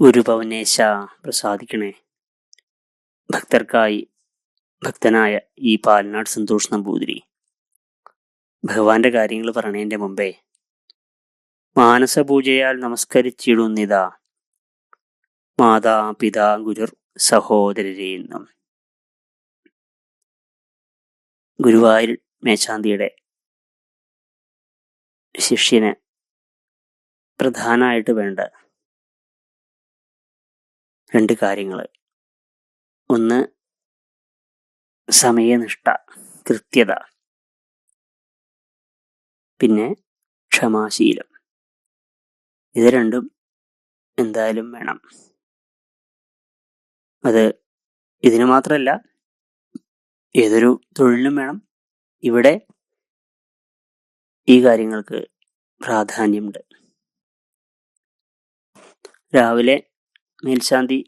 ഒരു പവനേശ പ്രസാദിക്കണേ. ഭക്തർക്കായി ഭക്തനായ ഈ പാലനാട് സന്തോഷ് നമ്പൂതിരി ഭഗവാന്റെ കാര്യങ്ങൾ പറയണതിന്റെ മുമ്പേ മാനസപൂജയാൽ നമസ്കരിച്ചിടുന്നിതാ. മാതാ പിതാ ഗുരുർ സഹോദരരെ എന്നും. ഗുരുവായൂർ മേശാന്തിയുടെ ശിഷ്യന് പ്രധാനമായിട്ട് വേണ്ട രണ്ട് കാര്യങ്ങൾ ഒന്ന് സമയനിഷ്ഠ കൃത്യത. പിന്നെ ക്ഷമാശീലം. ഇത് രണ്ടും എന്തായാലും വേണം. അത് ഇതിന് മാത്രമല്ല ഏതൊരു തൊഴിലിനും വേണം. ഇവിടെ ഈ കാര്യങ്ങൾക്ക് പ്രാധാന്യമുണ്ട്. രാവിലെ മേൽശാന്തി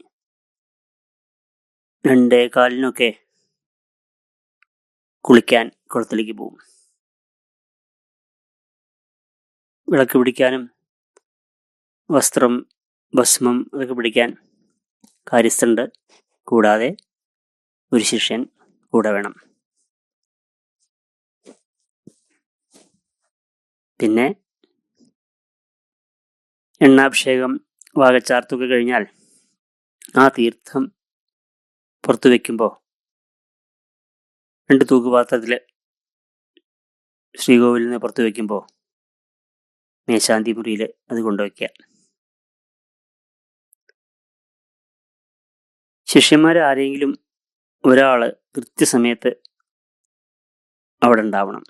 രണ്ടേ കാലിനൊക്കെ കുളിക്കാൻ കുളത്തിലേക്ക് പോകും. വിളക്ക് പിടിക്കാനും വസ്ത്രം ഭസ്മം അതൊക്കെ പിടിക്കാൻ കാര്യസ്ഥുണ്ട് കൂടാതെ ഒരു ശിഷ്യൻ കൂടെ വേണം. പിന്നെ എണ്ണാഭിഷേകം വാകച്ചാർത്തൊക്കെ കഴിഞ്ഞാൽ ആ തീർത്ഥം പുറത്തു വയ്ക്കുമ്പോൾ രണ്ട് തൂക്കുപാത്രത്തിൽ ശ്രീകോവിലിൽ നിന്ന് പുറത്തു വയ്ക്കുമ്പോൾ മേശാന്തി മുറിയിൽ അത് കൊണ്ടുവയ്ക്കുക. ശിഷ്യന്മാർ ആരെങ്കിലും ഒരാൾ കൃത്യസമയത്ത് അവിടെ ഉണ്ടാവണം.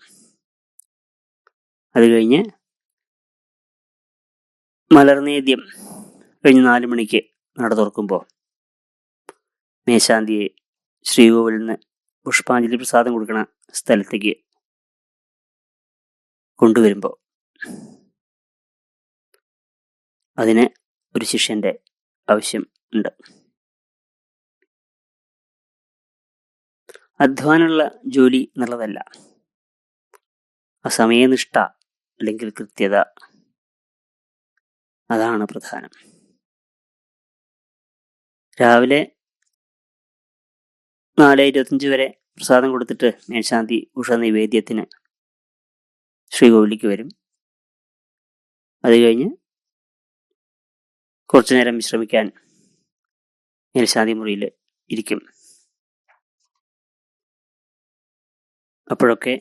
അത് കഴിഞ്ഞ് മലർനേദ്യം കഴിഞ്ഞ് നാല് മണിക്ക് നട തുറക്കുമ്പോൾ മേശാന്തിയെ ശ്രീകോവിലിൽ നിന്ന് പുഷ്പാഞ്ജലി പ്രസാദം കൊടുക്കുന്ന സ്ഥലത്തേക്ക് കൊണ്ടുവരുമ്പോൾ അതിന് ഒരു ശിഷ്യന്റെ ആവശ്യം ഉണ്ട്. അധ്വാനമുള്ള ജോലി എന്നുള്ളതല്ല സമയനിഷ്ഠ അല്ലെങ്കിൽ കൃത്യത അതാണ് പ്രധാനം. രാവിലെ നാല് ഇരുപത്തഞ്ച് വരെ പ്രസാദം കൊടുത്തിട്ട് മേൽശാന്തി ഉഷ നിവേദ്യത്തിന് ശ്രീകോവിലേക്ക് വരും. അത് കഴിഞ്ഞ് കുറച്ചു നേരം വിശ്രമിക്കാൻ മേൽശാന്തി മുറിയിൽ ഇരിക്കും. അപ്പോഴൊക്കെ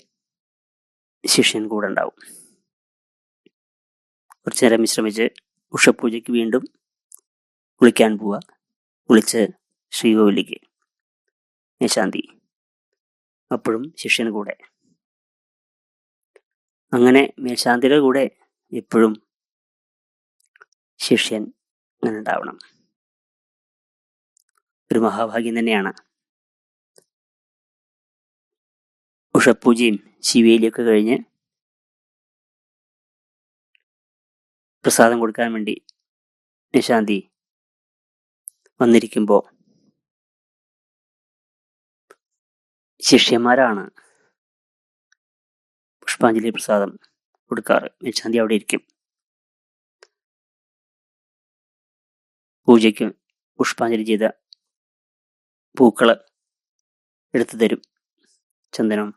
ശിഷ്യൻ കൂടെ ഉണ്ടാവും. കുറച്ചു നേരം വിശ്രമിച്ച് ഉഷപൂജയ്ക്ക് വീണ്ടും കുളിക്കാൻ പോവുക. കുളിച്ച് ശ്രീകോവിലേക്ക് നിശാന്തി അപ്പോഴും ശിഷ്യന് കൂടെ. അങ്ങനെ മേശാന്തിയുടെ കൂടെ എപ്പോഴും ശിഷ്യൻ അങ്ങനെ ഉണ്ടാവണം ഒരു മഹാഭാഗ്യം തന്നെയാണ്. ഉഷപൂജയും ശിവേലിയൊക്കെ കഴിഞ്ഞ് പ്രസാദം കൊടുക്കാൻ വേണ്ടി നിശാന്തി വന്നിരിക്കുമ്പോൾ ശിഷ്യന്മാരാണ് പുഷ്പാഞ്ജലി പ്രസാദം കൊടുക്കാറ്. മേൽശാന്തി അവിടെ ഇരിക്കും. പൂജയ്ക്ക് പുഷ്പാഞ്ജലി ചെയ്ത പൂക്കൾ എടുത്തു തരും. ചന്ദനം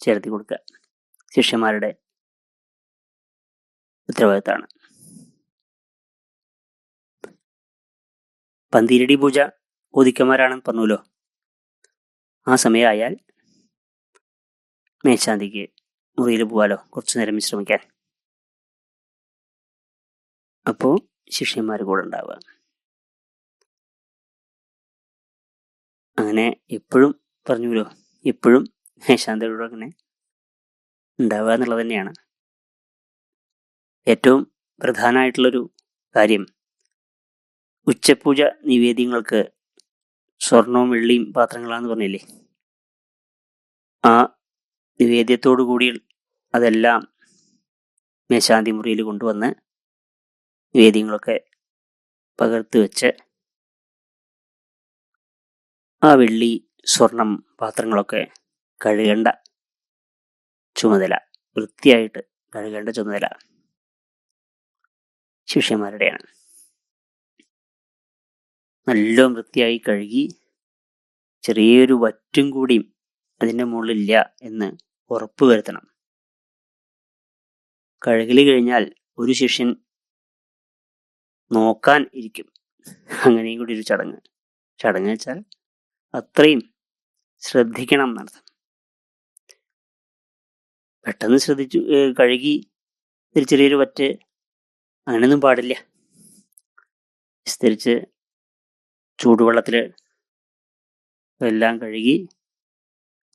ചേർത്തി കൊടുക്കുക. ശിഷ്യന്മാരുടെ ഉത്തരവാദിത്തമാണ്. പന്തീരടി പൂജ ഒതുക്കന്മാരാണെന്ന് പറഞ്ഞല്ലോ ആ സമയമായാൽ മേശാന്തിക്ക് മുറിയിൽ പോവാലോ കുറച്ചു നേരം വിശ്രമിക്കാൻ. അപ്പോൾ ശിഷ്യന്മാർ കൂടെ ഉണ്ടാവുക. അങ്ങനെ എപ്പോഴും പറഞ്ഞുല്ലോ എപ്പോഴും മേശാന്തിയുടെ അങ്ങനെ ഉണ്ടാവുക എന്നുള്ളത് തന്നെയാണ്. ഏറ്റവും പ്രധാനമായിട്ടുള്ളൊരു കാര്യം ഉച്ചപൂജ നിവേദ്യങ്ങൾക്ക് സ്വർണവും വെള്ളിയും പാത്രങ്ങളാന്ന് പറഞ്ഞില്ലേ? ആ നിവേദ്യത്തോടു കൂടി അതെല്ലാം മേശാന്തി മുറിയിൽ കൊണ്ടുവന്ന് നിവേദ്യങ്ങളൊക്കെ പകർത്തി വെച്ച് ആ വെള്ളി സ്വർണം പാത്രങ്ങളൊക്കെ കഴുകേണ്ട ചുമതല വൃത്തിയായിട്ട് കഴുകേണ്ട ചുമതല ശിഷ്യന്മാരുടെയാണ്. നല്ല വൃത്തിയായി കഴുകി ചെറിയൊരു വറ്റും കൂടിയും അതിന്റെ മുകളിലില്ല എന്ന് ഉറപ്പ് വരുത്തണം. കഴുകൽ കഴിഞ്ഞാൽ ഒരു ശിഷ്യൻ നോക്കാൻ ഇരിക്കും. അങ്ങനെയും കൂടി ഒരു ചടങ്ങ്. ചടങ്ങ് വെച്ചാൽ അത്രയും ശ്രദ്ധിക്കണം എന്നർത്ഥം. പെട്ടെന്ന് ശ്രദ്ധിച്ചു കഴുകി ഒരു ചെറിയൊരു വറ്റ് അങ്ങനെയൊന്നും പാടില്ല. വിസ്തരിച്ച് ചൂടുവെള്ളത്തിൽ എല്ലാം കഴുകി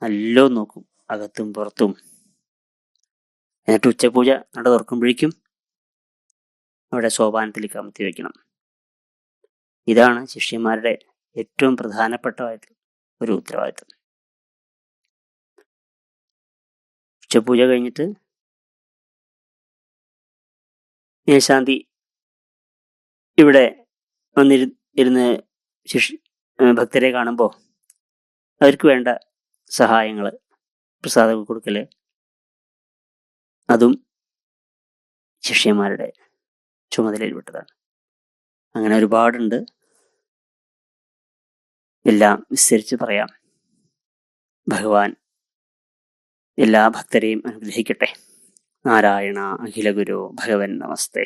നല്ലോ നോക്കും അകത്തും പുറത്തും. എന്നിട്ട് ഉച്ചപൂജ നട തുറക്കുമ്പോഴേക്കും അവിടെ സോപാനത്തിലേക്ക് അമർത്തി വയ്ക്കണം ഇതാണ് ശിഷ്യന്മാരുടെ ഏറ്റവും പ്രധാനപ്പെട്ടതായിട്ട് ഒരു ഉത്തരവാദിത്വം. ഉച്ചപൂജ കഴിഞ്ഞിട്ട് മേശാന്തി ഇവിടെ വന്നിരു ഇരുന്ന് ശിഷ് ഭക്തരെ കാണുമ്പോൾ അവർക്ക് വേണ്ട സഹായങ്ങൾ പ്രസാദം കൊടുക്കൽ അതും ശിഷ്യന്മാരുടെ ചുമതലയിൽപ്പെട്ടതാണ് അങ്ങനെ ഒരുപാടുണ്ട്. എല്ലാം വിസ്തരിച്ച് പറയാം. ഭഗവാൻ എല്ലാ ഭക്തരെയും അനുഗ്രഹിക്കട്ടെ. നാരായണ അഖിലഗുരു ഭഗവൻ നമസ്തേ.